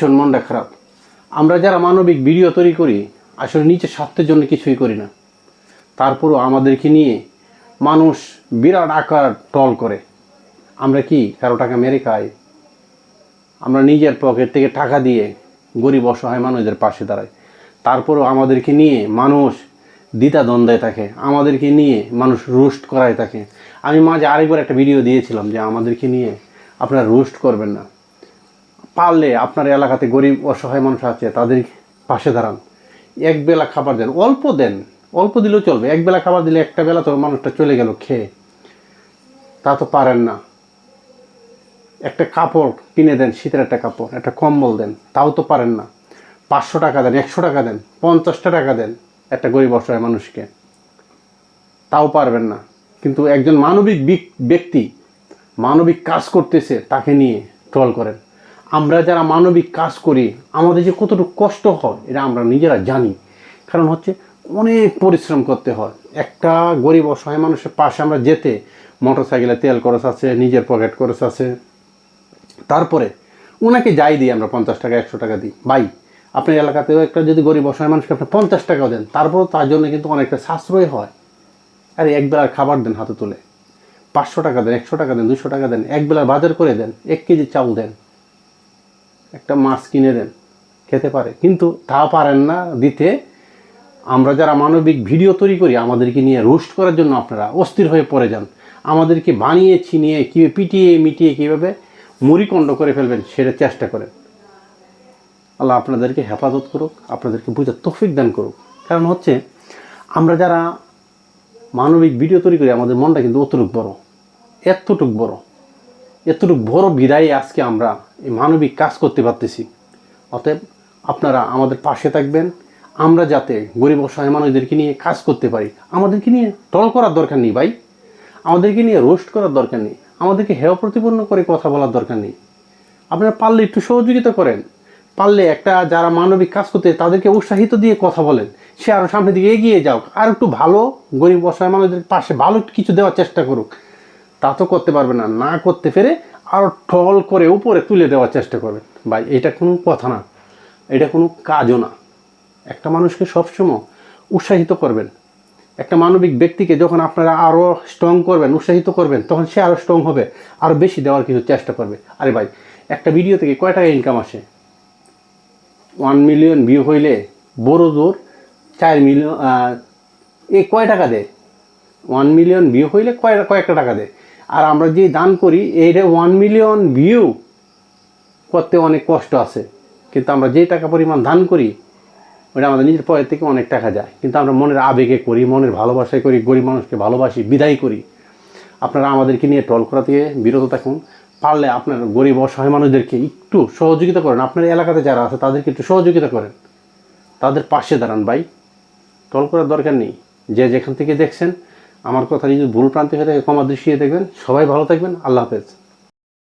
ভীষণ মনটা খারাপ। আমরা যারা মানবিক ভিডিও তৈরি করি, আসলে নিজের স্বার্থের জন্য কিছুই করি না। তারপরও আমাদেরকে নিয়ে মানুষ বিরাট আকার টল করে। আমরা কি কারও টাকা মেরে খাই? আমরা নিজের পকেট থেকে টাকা দিয়ে গরিব অসহায় মানুষদের পাশে দাঁড়াই। তারপরও আমাদেরকে নিয়ে মানুষ দ্বিতা দ্বন্দ্বে থাকে। আমাদেরকে নিয়ে মানুষ রোস্ট করায় থাকে। আমি মাঝে আরেকবার একটা ভিডিও দিয়েছিলাম যে আমাদেরকে নিয়ে আপনারা রোস্ট করবেন না। পারলে আপনার এলাকাতে গরিব, অসহায় মানুষ আছে, তাদের পাশে দাঁড়ান। এক বেলা খাবার দেন, অল্প দেন, অল্প দিলেও চলবে। এক বেলা খাবার দিলে একটা বেলা তো মানুষটা চলে গেল খেয়ে। তা তো পারেন না। একটা কাপড় কিনে দেন, শীতের একটা কাপড়, একটা কম্বল দেন, তাও তো পারেন না। পাঁচশো টাকা দেন, একশো টাকা দেন, পঞ্চাশটা টাকা দেন একটা গরিব, অসহায় মানুষকে। তাও পারবেন না। কিন্তু একজন মানবিক ব্যক্তি মানবিক কাজ করতেছে, তাকে নিয়ে ট্রল করেন। আমরা যারা মানবিক কাজ করি, আমাদের যে কতটুকু কষ্ট হয়, এটা আমরা নিজেরা জানি। কারণ হচ্ছে অনেক পরিশ্রম করতে হয়। একটা গরিব অসহায় মানুষের পাশে আমরা যেতে মোটর সাইকেলে তেল খরচ আছে, নিজের পকেট খরচ আছে। তারপরে ওনাকে যাই দিই আমরা পঞ্চাশ টাকা, একশো টাকা দিই। ভাই, আপনার এলাকাতেও একটা যদি গরিব অসহায় মানুষকে আপনি পঞ্চাশ টাকাও দেন, তারপরেও তার জন্য কিন্তু অনেকটা সাশ্রয় হয়। আরে একবেলার খাবার দেন হাতে তুলে। পাঁচশো টাকা দেন, একশো টাকা দেন দুশো টাকা দেন, এক বেলার বাজার করে দেন, এক কেজি চাউল দেন। একটা মাছ কিনে দেন, খেতে পারে। কিন্তু তা পারেন না দিতে। আমরা যারা মানবিক ভিডিও তৈরি করি, আমাদেরকে নিয়ে রোস্ট করার জন্য আপনারা অস্থির হয়ে পড়ে যান। আমাদেরকে বানিয়ে, ছিনিয়ে, কীভাবে পিটিয়ে, মিটিয়ে, কীভাবে মুড়িকণ্ড করে ফেলবেন, সেটা চেষ্টা করেন। আল্লাহ আপনাদেরকে হেফাজত করুক, আপনাদেরকে বুঝার তৌফিক দান করুক। কারণ হচ্ছে, আমরা যারা মানবিক ভিডিও তৈরি করি, আমাদের মনটা কিন্তু অতটুক বড়, এতটুক বড়। এতটুক বড় বিদায় আজকে আমরা এই মানবিক কাজ করতে পারতেছি। অতএব আপনারা আমাদের পাশে থাকবেন। আমরা যাতে গরিব অসহায় মানুষদেরকে নিয়ে কাজ করতে পারি। আমাদেরকে নিয়ে টল করার দরকার নেই ভাই। আমাদেরকে নিয়ে রোস্ট করার দরকার নেই। আমাদেরকে হেয় প্রতিপন্ন করে কথা বলার দরকার নেই। আপনারা পারলে একটু সহযোগিতা করেন। পারলে একটা যারা মানবিক কাজ করতে তাদেরকে উৎসাহিত দিয়ে কথা বলেন। সে আরও সামনের দিকে এগিয়ে যাও আর একটু ভালো গরিব অসহায় মানুষদের পাশে ভালো কিছু দেওয়ার চেষ্টা করুক। তা তো করতে পারবে না না করতে পেরে আরও টল করে উপরে তুলে দেওয়ার চেষ্টা করবেন ভাই, এটা কোনো কথা না, এটা কোনো কাজও না। একটা মানুষকে সবসময় উৎসাহিত করবেন। একটা মানবিক ব্যক্তিকে যখন আপনারা আরও স্ট্রং করবেন, উৎসাহিত করবেন, তখন সে আরও স্ট্রং হবে আরও বেশি দেওয়ার কিছু চেষ্টা করবে। আরে ভাই, একটা ভিডিও থেকে কয় টাকা ইনকাম আসে? ওয়ান মিলিয়ন ভিউ হইলে বড় জোর চার মিলিয়ন এ কয় টাকা দেয়? ওয়ান মিলিয়ন ভিউ হইলে কয়, কয়েকটা টাকা দেয়? আর আমরা যে দান করি, এইটা ওয়ান মিলিয়ন ভিউ করতে অনেক কষ্ট আছে। কিন্তু আমরা যে টাকা পরিমাণ দান করি, ওটা আমাদের নিজের পয়ের থেকে অনেক টাকা যায়। কিন্তু আমরা মনের আবেগে করি, মনের ভালোবাসায় করি, গরিব মানুষকে ভালোবাসি, বিদায় করি। আপনারা আমাদেরকে নিয়ে টল করা থেকে বিরত থাকুন। পারলে আপনার গরিব, অসহায় মানুষদেরকে একটু সহযোগিতা করেন। আপনার এলাকাতে যারা আছে, তাদেরকে একটু সহযোগিতা করেন। তাদের পাশে দাঁড়ান ভাই। টল করার দরকার নেই। যে যেখান থেকে দেখছেন আমার কথা যদি ভুল প্রান্তি হয়ে থাকে ক্ষমা দৃষ্টিয়ে দেখবেন। সবাই ভালো থাকবেন। আল্লাহ হাফেজ।